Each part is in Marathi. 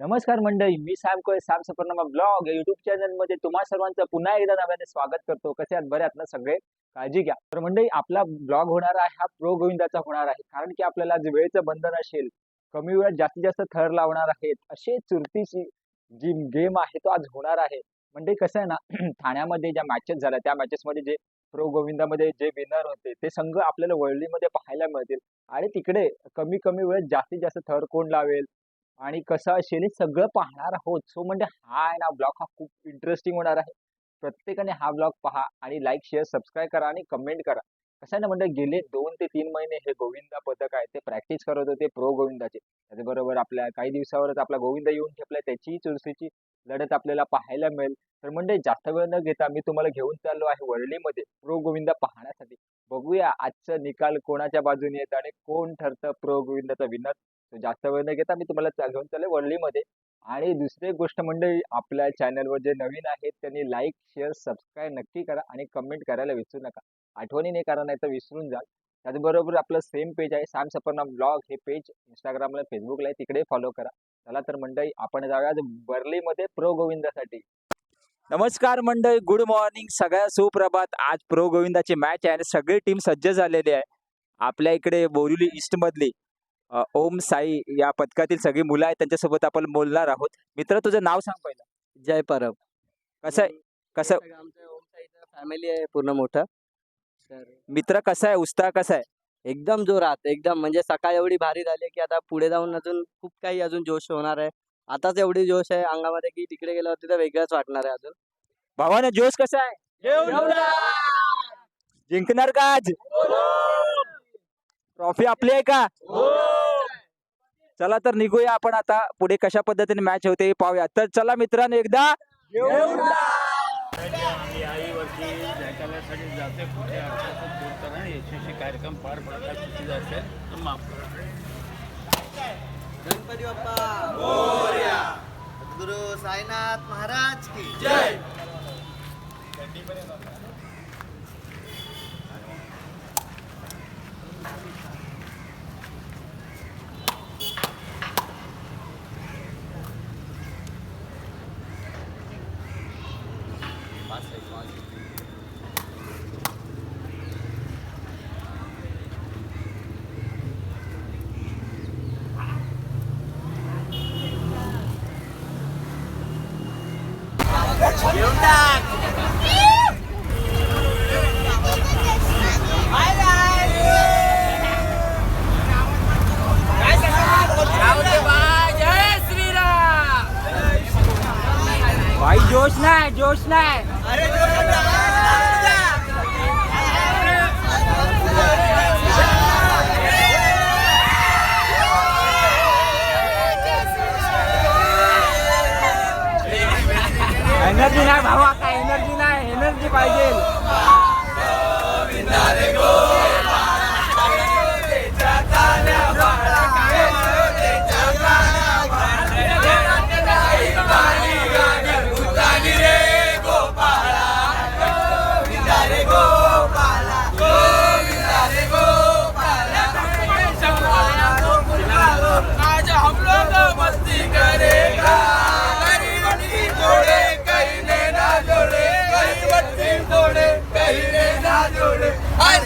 नमस्कार मंडळी मी सॅम कोय सॅम सफरनामा ब्लॉग. या युट्यूब चॅनलमध्ये तुम्हा सर्वांचं पुन्हा एकदा नव्याने स्वागत करतो. कसे आहात? बऱ्यात ना सगळे? काळजी घ्या. तर मंडळी आपला ब्लॉग होणार आहे हा प्रो गोविंदाचा होणार आहे. कारण की आपल्याला जे वेळेचं बंधन असेल कमी वेळात जास्तीत जास्त थर लावणार आहेत. असे चुरतीची जी गेम आहे तो आज होणार आहे. म्हणजे कसं आहे ना ठाण्यामध्ये ज्या मॅचेस झाल्या त्या मॅचेस मध्ये जे प्रो गोविंदामध्ये जे विनर होते ते संघ आपल्याला वर्ल्डलीमध्ये पाहायला मिळतील. आणि तिकडे कमी कमी वेळेत जास्तीत जास्त थर कोण लावेल? आणि कसं असेल हे सगळं पाहणार आहोत. सो म्हणजे हा आहे ना ब्लॉग हा खूप इंटरेस्टिंग होणार आहे. प्रत्येकाने हा ब्लॉग पहा आणि लाईक शेअर सबस्क्राईब करा आणि कमेंट करा. कसं आहे ना म्हणजे गेले दोन ते तीन महिने हे गोविंदा पदक आहे ते प्रॅक्टिस करत होते प्रो गोविंदाचे. त्याचबरोबर आपल्या काही दिवसावरच आपला गोविंदा येऊन ठेपलाय त्याची चुरशीची लढत आपल्याला पाहायला मिळेल. तर म्हणजे जास्त वेळ न घेता मी तुम्हाला घेऊन चाललो आहे वर्लीमध्ये प्रो गोविंदा पाहण्यासाठी. बघूया आजचा निकाल कोणाच्या बाजूने येत आणि कोण ठरतं प्रो गोविंदाचा विनर जास्त वेळ न घेता मी तुम्हाला घेऊन चालले वर्लीमध्ये आणि दुसरी गोष्ट म्हणजे आपल्या चॅनलवर जे नवीन आहेत त्यांनी लाईक शेअर सबस्क्राईब नक्की करा आणि कमेंट करायला विसरू नका. आठवणीने करा नाही तर विसरून जाल त्याचबरोबर आपलं सेम पेज आहे सॅम सपरना ब्लॉग हे पेज इंस्टाग्रामला फेसबुकला आहे तिकडे फॉलो करा. चला तर मंडळी आपण जाऊया आज बर्लीमध्ये प्रो गोविंदासाठी नमस्कार मंडळी गुड मॉर्निंग सगळ्या सुप्रभात. आज प्रो गोविंदाची मॅच आहे आणि सगळी टीम सज्ज झालेली आहे. आपल्या इकडे बोरिवली ईस्ट मधली. ओम साई या पथकातील सगळी मुलं आहेत त्यांच्यासोबत आपण बोलणार आहोत. मित्र तुझं नाव सांग पहिलं. जय परब. कसं आहे? कसं फॅमिली आहे पूर्ण मोठं. तर मित्र कसा आहे? उत्साह कसा आहे? एकदम जोरात एकदम. म्हणजे सकाळ एवढी भारी झाली की आता पुढे जाऊन अजून खूप काही अजून जोश होणार आहे. आताच एवढी जोश आहे अंगामध्ये की तिकडे गेल्यावरती तर वेगळंच वाटणार आहे अजून. भावानं जोश कसा आहे? जिंकणार का आज? ट्रॉफी आपली आहे का? चला तर निघूया आपण आता. पुढे कशा पद्धतीने मॅच होते हे पाहूया. तर चला मित्रांनो एकदा कार्यक्रम पार गणपती बाप्पा. गुरु साईनाथ महाराज की जय. last eight months. एनर्जी नाही भावा काय एनर्जी नाही एनर्जी पाहिजे.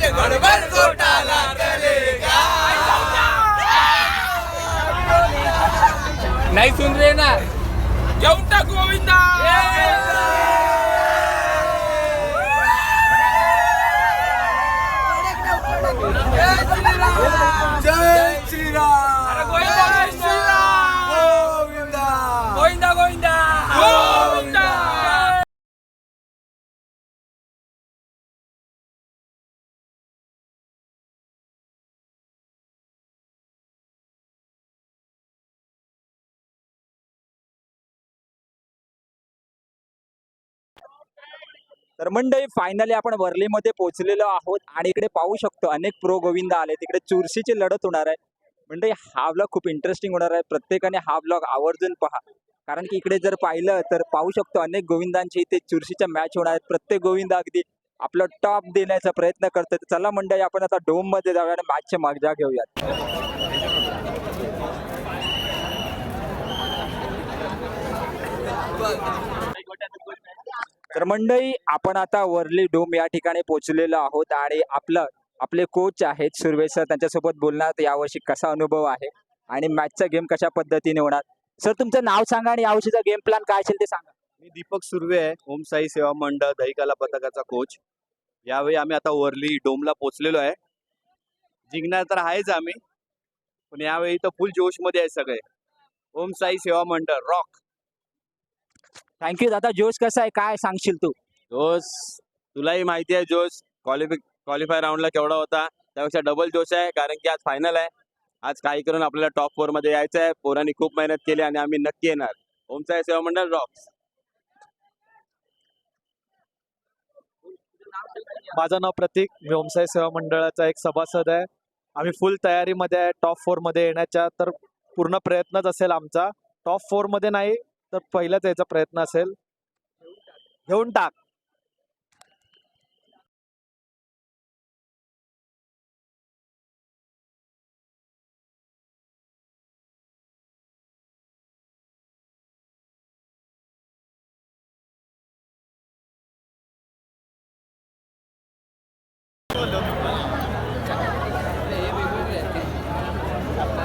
गड़बड़ घोटाला करेगा नहीं सुन रहे ना? जौटा गोविंदा। जय तर मंडळी फायनली आपण वर्लीमध्ये पोहोचलेलो आहोत आणि इकडे पाहू शकतो अनेक प्रो गोविंदा आले. तिकडे चुरशीची लढत होणार आहे. मंडळी हा ब्लॉग खूप इंटरेस्टिंग होणार आहे. प्रत्येकाने हा ब्लॉग आवर्जून पहा. कारण की इकडे जर पाहिलं तर पाहू शकतो अनेक गोविंदांची इथे चुरशीच्या मॅच होणार आहेत. प्रत्येक गोविंदा अगदी आपलं टॉप देण्याचा प्रयत्न करतात. चला मंडळी आपण आता डोममध्ये जाऊया आणि मॅचच्या मागजा घेऊयात. तर मंडळी आपण आता वरली डोम या ठिकाणी पोहोचलेलो आहोत आणि आपलं आपले कोच आहेत सुर्वे सर त्यांच्यासोबत बोलणार. यावर्षी कसा अनुभव आहे आणि मॅचचा गेम कशा पद्धतीने होणार? सर तुमचं नाव सांगा आणि यावर्षीचा गेम प्लॅन काय असेल ते सांगा. मी दीपक सुर्वे आहे ओम साई सेवा मंडळ दहिकाला पथकाचा कोच यावेळी आम्ही आता वरली डोमला पोचलेलो आहे. जिंकणार तर आहेच आम्ही पण यावेळी तर फुल जोशमध्ये आहे सगळे. ओम साई सेवा मंडळ रॉक थँक्यू दादा. जोश कसा आहे? काय सांगशील तू? जोश? तुलाही माहिती आहे जोश. क्वालिफाय क्वालिफाय राऊंडला केवढा होता. त्यापेक्षा डबल जोश आहे कारण की आज फायनल आहे. आज काही करून आपल्याला टॉप फोरमध्ये यायचं आहे पोरांनी खूप मेहनत केली आणि आम्ही नक्की येणार. ओम साई सेवा मंडळ रॉक माझं नाव प्रतीक. मी ओमसाई सेवा मंडळाचा एक सभासद आहे. आम्ही फुल तयारीमध्ये आहे. टॉप फोरमध्ये येण्याच्या तर पूर्ण प्रयत्नच असेल आमचा. टॉप फोरमध्ये नाही तर पहिलाच याचा प्रयत्न असेल. घेऊन टाक.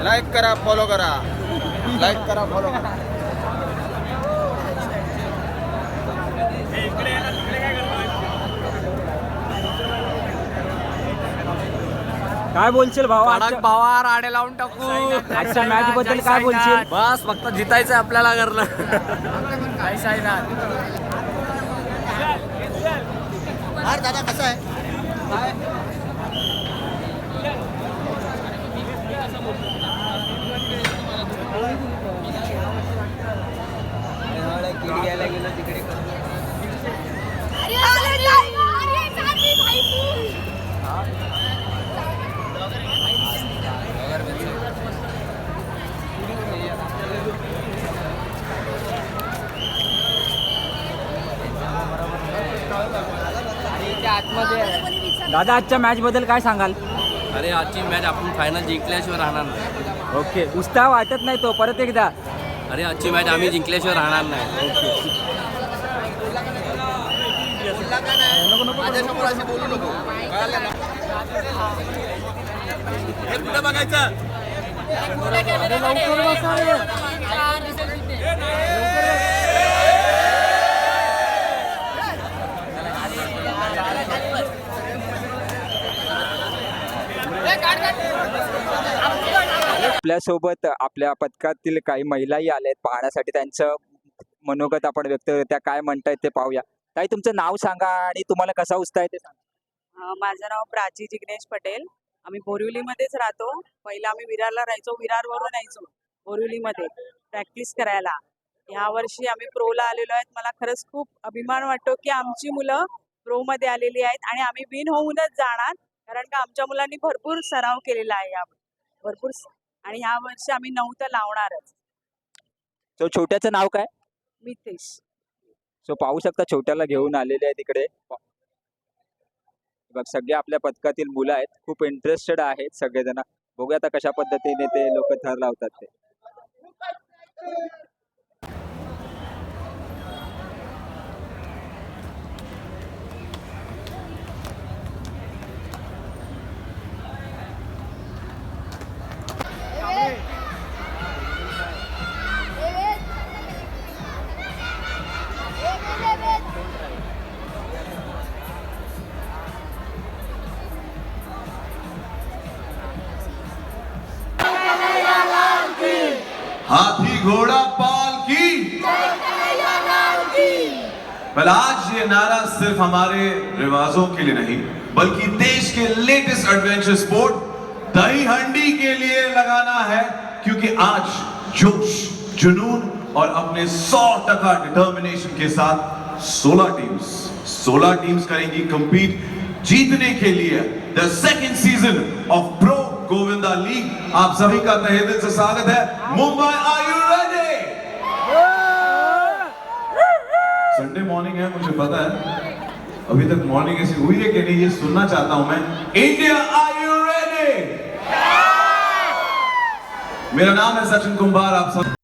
लाईक करा फॉलो करा. लाईक करा फॉलो करा. काय बोलशील भाऊ आजच्या- भावा राडे लावून टाकू. आजच्या मॅच बद्दल काय बोलशील? बस फक्त जितायचं आपल्याला करणं हार दादा कसा आहे? अरे अरे नाही अरे चालली भाई तू दादा आजच्या मॅच बद्दल काय सांगाल? अरे आजची मॅच आपण फायनल जिंकल्याशिवाय राहणार नाही. ओके. उत्साह वाटत नाही तो परत एकदा. अरे आजची मॅच आम्ही जिंकल्याशिवाय राहणार नाही. माझ्यासमोर अशी बोलू नको. कळालं ना? हे कुठं बघायचं? आपल्यासोबत आपल्या पथकातील काही महिलाही आल्या आहेत पाहण्यासाठी. त्यांचं मनोगत आपण व्यक्त त्या काय म्हणतायत ते पाहूया. ताई तुमचं नाव सांगा आणि तुम्हाला कसा उचताय ते सांगा. माझं नाव प्राची जिग्नेश पटेल. आम्ही बोरिवलीमध्येच राहतो. पहिला आम्ही विरारला राहायचो. विरारवरून यायचो बोरिवलीमध्ये प्रॅक्टिस करायला. ह्या वर्षी आम्ही प्रोला आलेलो आहेत. मला खरंच खूप अभिमान वाटतो की आमची मुलं प्रो मध्ये आलेली आहेत आणि आम्ही विन होऊनच जाणार. कारण का आमच्या मुलांनी भरपूर सराव केलेला आहे या भरपूर स- आणि ह्या वर्षी आम्ही नऊ तर लावणारच. सो छोट्याचं नाव काय? मितेश. सो पाहू शकता छोट्याला घेऊन आलेले आहे तिकडे बघ सगळे आपल्या पथकातील मुलं आहेत. खूप इंटरेस्टेड आहेत सगळेजण. बघूया आता कशा पद्धतीने ते लोक थर लावतात ते. हाथी घोड़ा पाल की। पर आज ये नारा सिर्फ़ हमारे रिवाजों के लिए नहीं, बल्कि देश के लेटेस्ट एडवेंचर स्पोर्ट दही हंडी के लिए लगाना है, क्योंकि आज जोश, जुनून और अपने 100 टका डिटर्मिनेशन के साथ 16 टीम्स 16 टीम्स करेंगी कंपीट जीतने के लिए the second season of pro Govinda league, आप सभी का तहे दिल से स्वागत है। Mumbai are you ready Sunday morning है, मुझे पता है। अभी तक मॉर्निंग ऐसी हुई है कि नहीं, ये सुनना चाहता हूँ मैं। इंडिया आर यू रेडी मेरा नाम है सचिन कुंभार, आप सब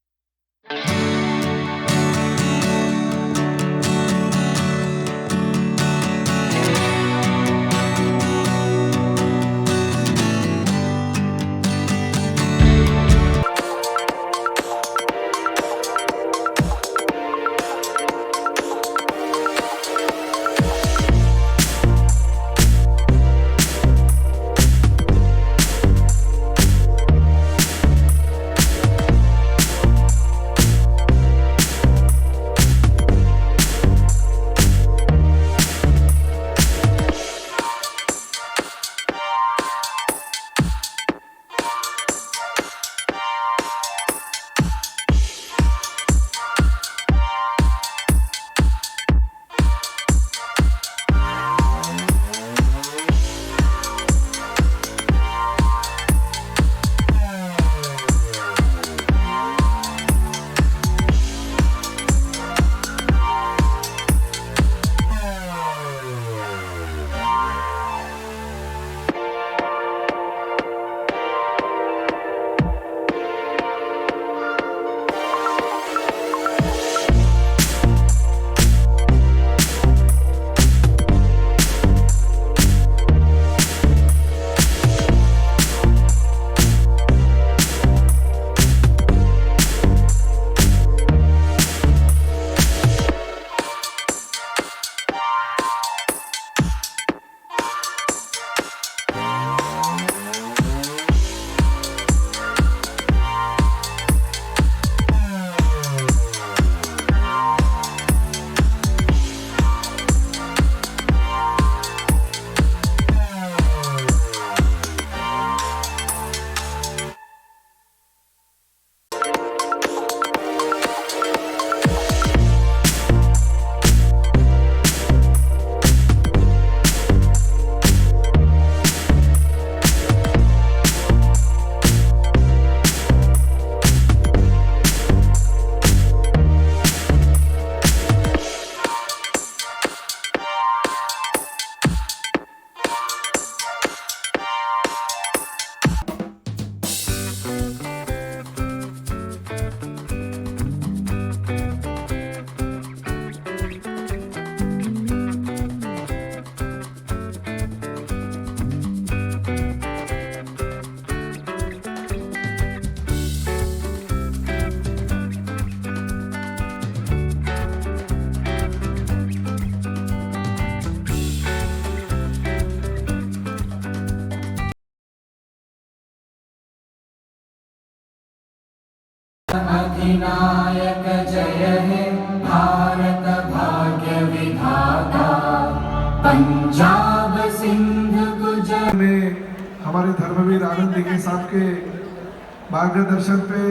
मार्गदर्शन पे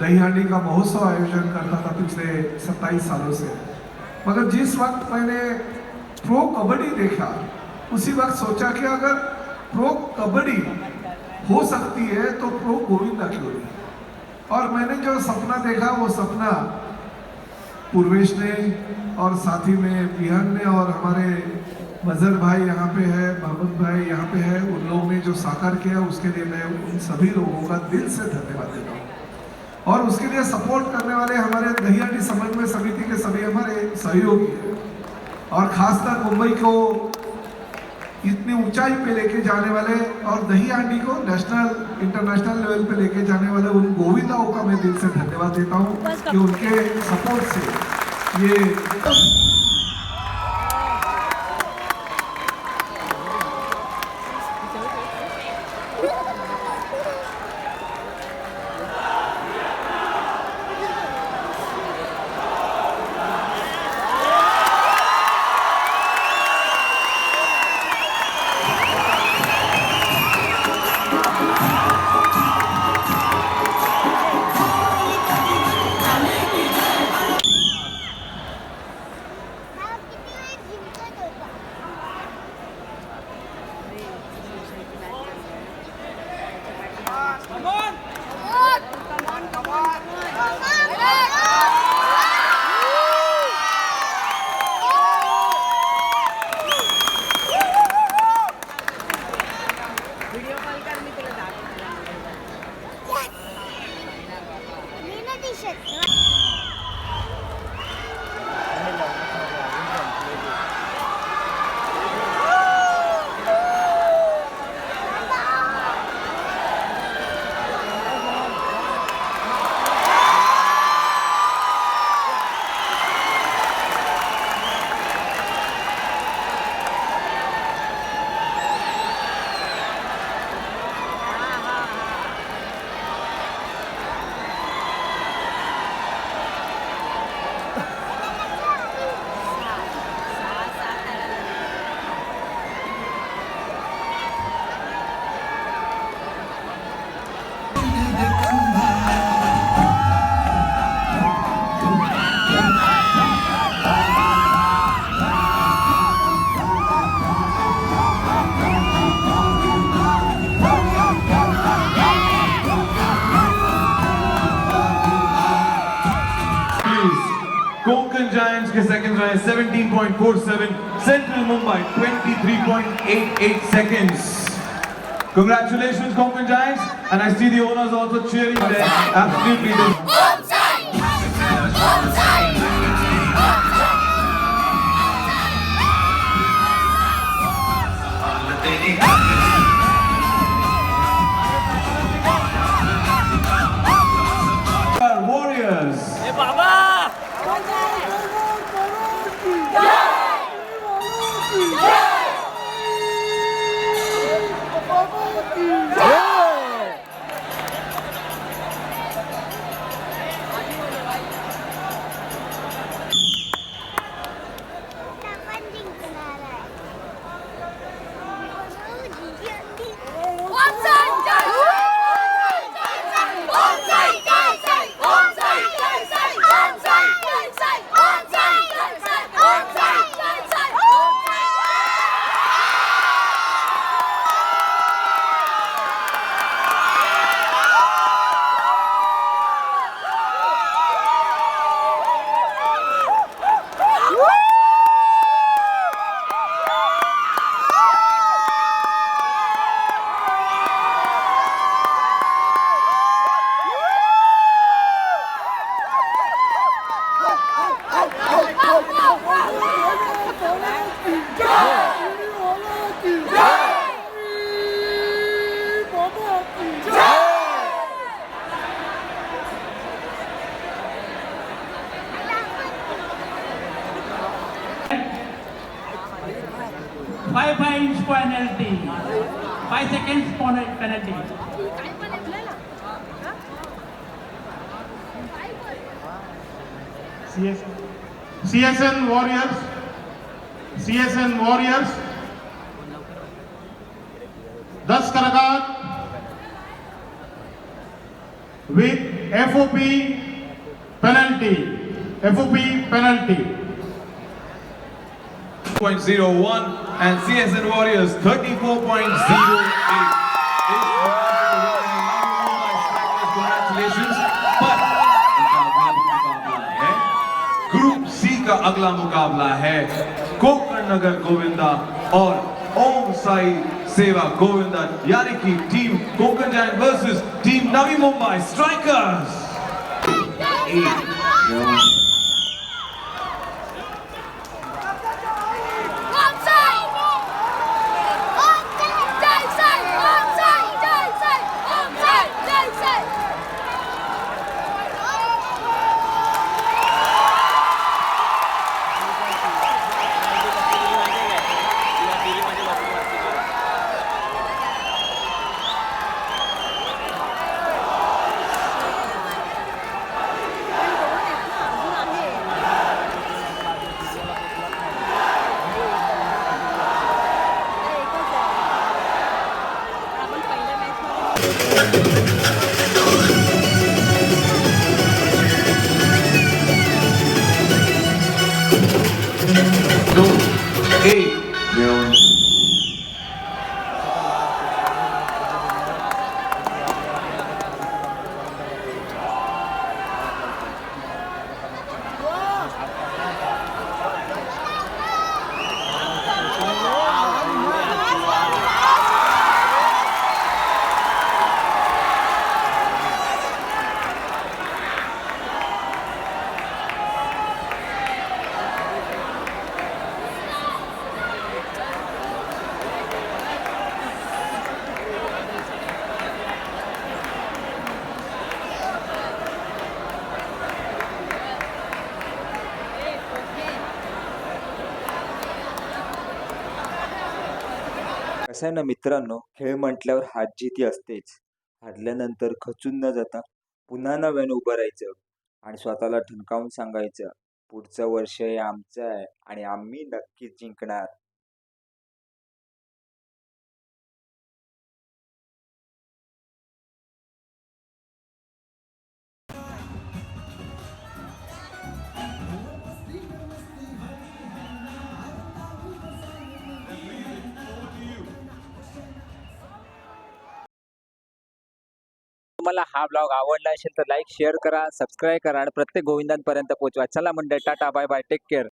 दही हांडी का महोत्सव आयोजन करता था पिछले 27 सालों से। मगर जिस वक्त मैंने प्रो कबड्डी देखा उसी वक्त सोचा कि अगर प्रो कबड्डी हो सकती है तो प्रो गोविंदा क्यों नहीं और मैंने जो सपना देखा वो सपना पूर्वेश ने और साथी में बिहान ने और हमारे मजर भाई यहाँ पे है मोहम्मद भाई यहाँ पे है उन लोगों ने जो साकार किया उसके लिए मैं उन सभी लोगों का दिल से धन्यवाद देता हूँ। और उसके लिए सपोर्ट करने वाले हमारे दहियाटी समन्वय समिति के सभी हमारे सहयोगी हैं। और खासकर मुंबई को इतनी ऊंचाई पे लेके जाने वाले और दही हांडी को नेशनल इंटरनेशनल लेवल पे लेके जाने वाले उन गोविंदाओं का मैं दिल से धन्यवाद देता हूँ कि उनके सपोर्ट से ये के seconds रहे 17.47 Central Mumbai 23.88 seconds Congratulations Konkan Giants and I see the owners also cheering there absolutely Five five inch penalty five seconds penalty C S N warriors C S N warriors दस कलाकार with F O P penalty F O P penalty 0.01 and CSN Warriors 34.08. Congratulations. But मुकाबला मुकाबला है ग्रुप सी का अगला मुकाबला है कोकण नगर गोविंदा और ओम साई सेवा गोविंदा यानी कि team Konkan Jain versus team Navi Mumbai Strikers कसं आहे ना मित्रांनो खेळ म्हटल्यावर हात जीती असतेच. हारल्यानंतर खचून न जाता पुन्हा नव्याने उभं राहायचं आणि स्वतःला ठणकावून सांगायचं पुढचं वर्ष हे आमचं आहे आणि आम्ही नक्कीच जिंकणार. तुम्हाला हा ब्लॉग आवडला असेल तर लाईक शेअर करा सबस्क्राईब करा आणि प्रत्येक गोविंदांपर्यंत पोहोचवा. चला मंडळ tata bye bye take care